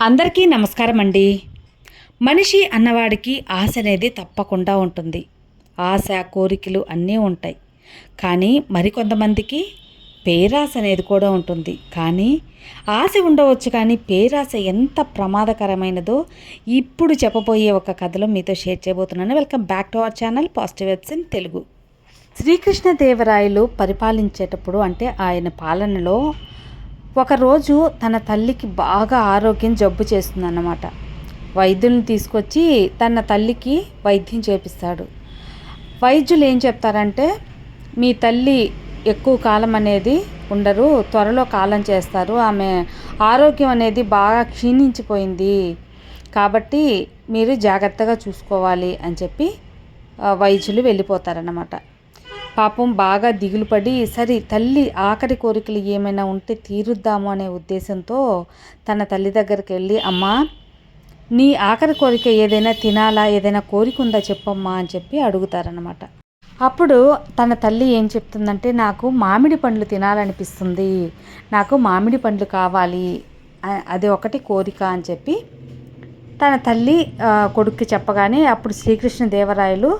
అందరికీ నమస్కారం అండి. మనిషి అన్నవాడికి ఆశ అనేది తప్పకుండా ఉంటుంది. ఆశ కోరికలు అన్నీ ఉంటాయి. కానీ మరికొంతమందికి పేరాశ అనేది కూడా ఉంటుంది. కానీ ఆశ ఉండవచ్చు కానీ పేరాశ ఎంత ప్రమాదకరమైనదో ఇప్పుడు చెప్పబోయే ఒక కథలో మీతో షేర్ చేయబోతున్నాను. Welcome back to our channel positive vibes in Telugu. Srikrishnadevarayalu పరిపాలించేటప్పుడు అంటే ఆయన పాలనలో ఒకరోజు తన తల్లికి బాగా ఆరోగ్యం జబ్బు చేస్తుందన్నమాట. వైద్యుల్ని తీసుకొచ్చి తన తల్లికి వైద్యం చేపిస్తాడు. వైద్యులు ఏం చెప్తారంటే మీ తల్లి ఎక్కువ కాలం అనేది ఉండరు త్వరలో కాలం చేస్తారు. ఆమె ఆరోగ్యం అనేది బాగా క్షీణించిపోయింది. కాబట్టి మీరు జాగ్రత్తగా చూసుకోవాలి అని చెప్పి వైద్యులు వెళ్ళిపోతారన్నమాట. పాపం బాగా దిగులు పడి సరే తల్లి ఆఖరి కోరికలు ఏమైనా ఉంటే తీరుద్దాము అనే ఉద్దేశంతో తన తల్లి దగ్గరికి వెళ్ళి అమ్మా నీ ఆఖరి కోరిక ఏదైనా తినాలా ఏదైనా కోరిక ఉందా చెప్పమ్మా అని చెప్పి అడుగుతారనమాట అప్పుడు తన తల్లి ఏం చెప్తుందంటే నాకు మామిడి పండ్లు తినాలనిపిస్తుంది నాకు మామిడి పండ్లు కావాలి అది ఒకటి కోరిక అని చెప్పి తన తల్లి కొడుక్కి చెప్పగానే అప్పుడు శ్రీకృష్ణదేవరాయలు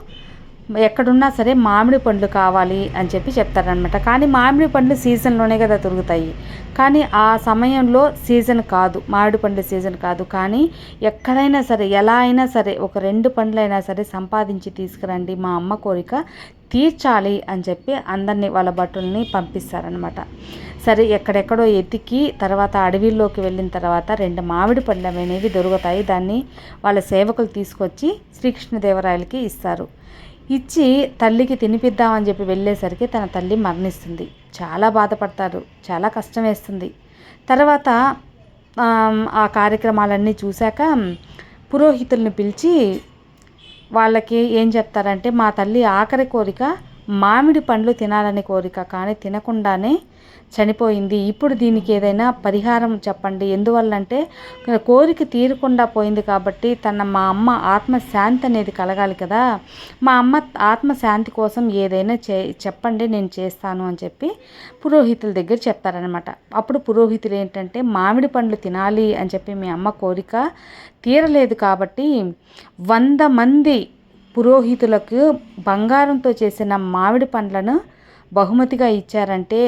ఎక్కడున్నా సరే మామిడి పండ్లు కావాలి అని చెప్పి చెప్తారనమాట కానీ మామిడి పండ్లు సీజన్లోనే కదా దొరుకుతాయి. కానీ ఆ సమయంలో సీజన్ కాదు. మామిడి పండ్ల సీజన్ కాదు. కానీ ఎక్కడైనా సరే ఎలా అయినా సరే ఒక రెండు పండ్లైనా సరే సంపాదించి తీసుకురండి. మా అమ్మ కోరిక తీర్చాలి అని చెప్పి అందరినీ వాళ్ళ భటుల్ని పంపిస్తారనమాట సరే ఎక్కడెక్కడో ఎతికి తర్వాత అడవిలోకి వెళ్ళిన తర్వాత రెండు మామిడి పండ్లు అనేవి దొరుకుతాయి. దాన్ని వాళ్ళ సేవకులు తీసుకొచ్చి శ్రీకృష్ణదేవరాయలకి ఇస్తారు. ఇచ్చి తల్లికి తినిపిద్దామని చెప్పి వెళ్ళేసరికి తన తల్లి మరణిస్తుంది. చాలా బాధపడతారు. చాలా కష్టం వేస్తుంది. తర్వాత ఆ కార్యక్రమాలన్నీ చూశాక పురోహితుల్ని పిలిచి వాళ్ళకి ఏం చెప్తారంటే మా తల్లి ఆఖరి కోరిక మామిడి పండ్లు తినాలని కోరిక కానీ తినకుండానే చనిపోయింది. ఇప్పుడు దీనికి ఏదైనా పరిహారం చెప్పండి. ఎందువల్లంటే కోరిక తీరకుండా పోయింది కాబట్టి తన మా అమ్మ ఆత్మశాంతి అనేది కలగాలి కదా. మా అమ్మ ఆత్మశాంతి కోసం ఏదైనా చే చెప్పండి నేను చేస్తాను అని చెప్పి పురోహితుల దగ్గర చెప్తారనమాట అప్పుడు పురోహితులు ఏంటంటే మామిడి పండ్లు తినాలి అని చెప్పి మీ అమ్మ కోరిక తీరలేదు కాబట్టి వంద మంది పురోహితులకు బంగారంతో చేసిన మామిడి పండ్లను బహుమతిగా ఇచ్చారంటే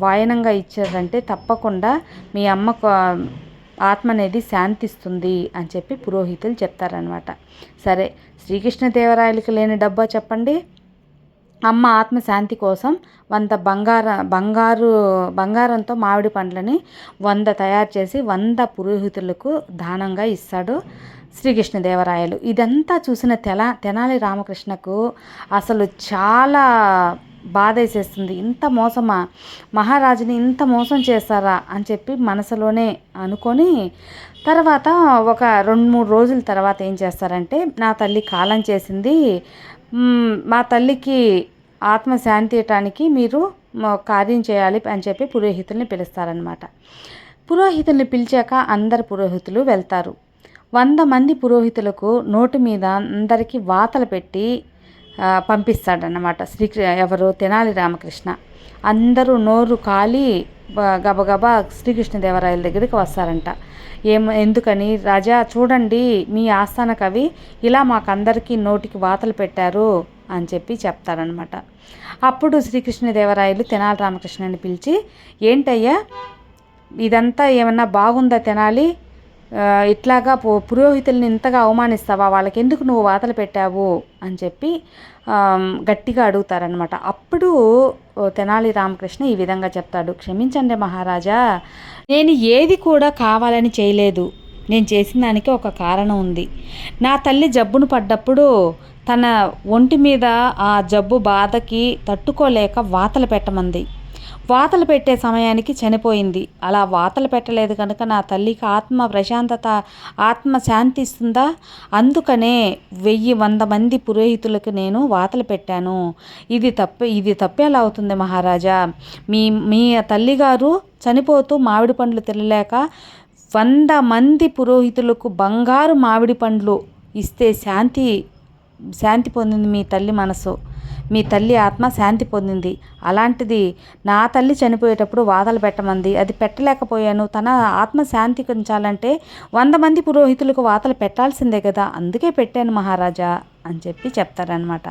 వాయనంగా ఇచ్చారంటే తప్పకుండా మీ అమ్మ ఆత్మ అనేది శాంతిస్తుంది అని చెప్పి పురోహితులు చెప్తారనమాట సరే శ్రీకృష్ణదేవరాయలకి లేని డబ్బా చెప్పండి. అమ్మ ఆత్మశాంతి కోసం వంద బంగార బంగారు బంగారంతో మామిడి పండ్లని వంద తయారు చేసి వంద పురోహితులకు దానంగా ఇస్తాడు శ్రీకృష్ణదేవరాయలు. ఇదంతా చూసిన తెల తెనాలి రామకృష్ణకు అసలు చాలా బాధ వేసేస్తుంది ఇంత మోసమా? మహారాజుని ఇంత మోసం చేస్తారా అని చెప్పి మనసులోనే అనుకొని తర్వాత ఒక రెండు మూడు రోజుల తర్వాత ఏం చేస్తారంటే నా తల్లి కాలం చేసింది మా తల్లికి ఆత్మ శాంతి ఇవ్వటానికి మీరు కార్యం చేయాలి అని చెప్పి పురోహితుల్ని పిలుస్తారనమాట పురోహితుల్ని పిలిచాక అందరు పురోహితులు వెళ్తారు. వంద మంది పురోహితులకు నోటి మీద అందరికీ వాతలు పెట్టి పంపిస్తాడనమాట శ్రీ ఎవరు? తెనాలి రామకృష్ణ. అందరూ నోరు కాలి గబగబా శ్రీకృష్ణదేవరాయల దగ్గరికి వస్తారంట. ఏం ఎందుకని? రాజా చూడండి మీ ఆస్థాన కవి ఇలా మాకందరికీ నోటికి వాతలు పెట్టారు అని చెప్పి చెప్తారనమాట అప్పుడు శ్రీకృష్ణదేవరాయలు తెనాలి రామకృష్ణని పిలిచి ఏంటయ్యా ఇదంతా ఏమన్నా బాగుందా తెనాలి? ఇట్లాగా పు- పురోహితుల్ని ఇంతగా అవమానిస్తావా? వాళ్ళకి ఎందుకు నువ్వు వాతలు పెట్టావు? అని చెప్పి గట్టిగా అడుగుతారనమాట అప్పుడు తెనాలి రామకృష్ణ ఈ విధంగా చెప్తాడు. క్షమించండి మహారాజా నేను ఏది కూడా కావాలని చేయలేదు. నేను చేసిన దానికి ఒక కారణం ఉంది. నా తల్లి జబ్బును పడ్డప్పుడు తన ఒంటి మీద ఆ జబ్బు బాధకి తట్టుకోలేక వాతలు పెట్టమంది. వాతలు పెట్టే సమయానికి చనిపోయింది. అలా వాతలు పెట్టలేదు కనుక నా తల్లికి ఆత్మ ప్రశాంతత ఆత్మ శాంతి ఇస్తుందా? అందుకనే వెయ్యి వంద మంది పురోహితులకు నేను వాతలు పెట్టాను. ఇది తప్పే ఇది తప్పేలా అవుతుంది మహారాజా. మీ మీ తల్లిగారు చనిపోతూ మామిడి పండ్లు తినలేక వంద మంది పురోహితులకు బంగారు మామిడి పండ్లు ఇస్తే శాంతి శాంతి పొందింది మీ తల్లి మనసు. మీ తల్లి ఆత్మ శాంతి పొందింది. అలాంటిది నా తల్లి చనిపోయేటప్పుడు వాతలు పెట్టమంది. అది పెట్టలేకపోయాను. తన ఆత్మ శాంతి కొంచాలంటే వంద మంది పురోహితులకు వాతలు పెట్టాల్సిందే కదా. అందుకే పెట్టాను మహారాజా అని చెప్పి చెప్తారనమాట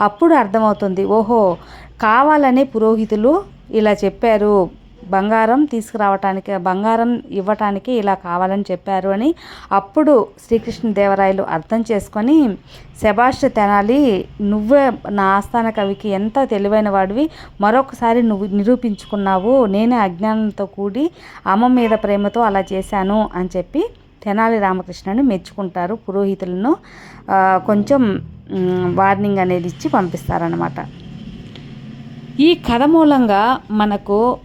అప్పుడు అర్థమవుతుంది. ఓహో కావాలనే పురోహితులు ఇలా చెప్పారు. బంగారం తీసుకురావటానికి బంగారం ఇవ్వటానికి ఇలా కావాలని చెప్పారు అని అప్పుడు శ్రీకృష్ణదేవరాయలు అర్థం చేసుకొని శభాష్ తెనాలి నువ్వే నా ఆస్థాన కవికి ఎంత తెలివైన వాడివి మరొకసారి నువ్వు నిరూపించుకున్నావు నేనే అజ్ఞానంతో కూడి అమ్మ మీద ప్రేమతో అలా చేశాను అని చెప్పి తెనాలి రామకృష్ణని మెచ్చుకుంటారు పురోహితులను. కొంచెం వార్నింగ్ అనేది ఇచ్చి పంపిస్తారనమాట ఈ కథ మూలంగా మనకు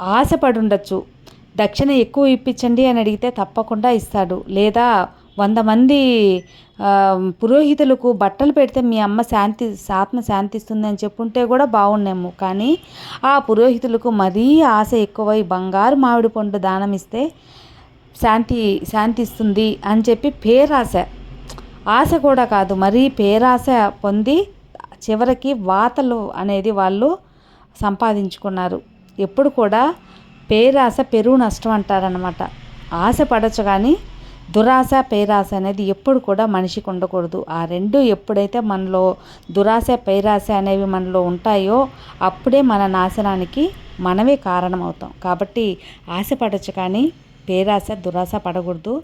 ఆశపడి ఉండొచ్చు దక్షిణ ఎక్కువ ఇప్పించండి అని అడిగితే తప్పకుండా ఇస్తాడు. లేదా వంద మంది పురోహితులకు బట్టలు పెడితే మీ అమ్మ శాంతి ఆత్మ శాంతిస్తుంది అని చెప్పుంటే కూడా బాగున్నాము కానీ ఆ పురోహితులకు మరీ ఆశ ఎక్కువై బంగారు మామిడి పండు దానం ఇస్తే శాంతి శాంతిస్తుంది అని చెప్పి పేరాశ. ఆశ కూడా కాదు మరీ పేరాశ పొంది చివరికి వాతలు అనేది వాళ్ళు సంపాదించుకున్నారు. ఎప్పుడు కూడా పేరాశ పెరుగు నష్టం అంటారనమాట ఆశ పడచ్చు కానీ దురాశ పేరాశ అనేది ఎప్పుడు కూడా మనిషికి ఉండకూడదు. ఆ రెండు ఎప్పుడైతే మనలో దురాశ పేరాశ అనేవి మనలో ఉంటాయో అప్పుడే మన నాశనానికి మనమే కారణమవుతాం. కాబట్టి ఆశ పడచ్చు కానీ పేరాశ దురాశ పడకూడదు.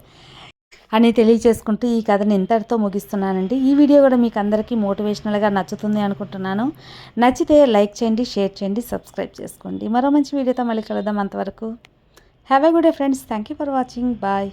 అని తెలియచేసుకుంటూ ఈ కథని ఇంతటితో ముగిస్తున్నానండి. ఈ వీడియో కూడా మీకు అందరికీ మోటివేషనల్గా నచ్చుతుంది అనుకుంటున్నాను. నచ్చితే లైక్ చేయండి షేర్ చేయండి సబ్స్క్రైబ్ చేసుకోండి. మరో మంచి వీడియోతో మళ్ళీ కలుద్దాం అంతవరకు. Have a good day friends thank you for watching bye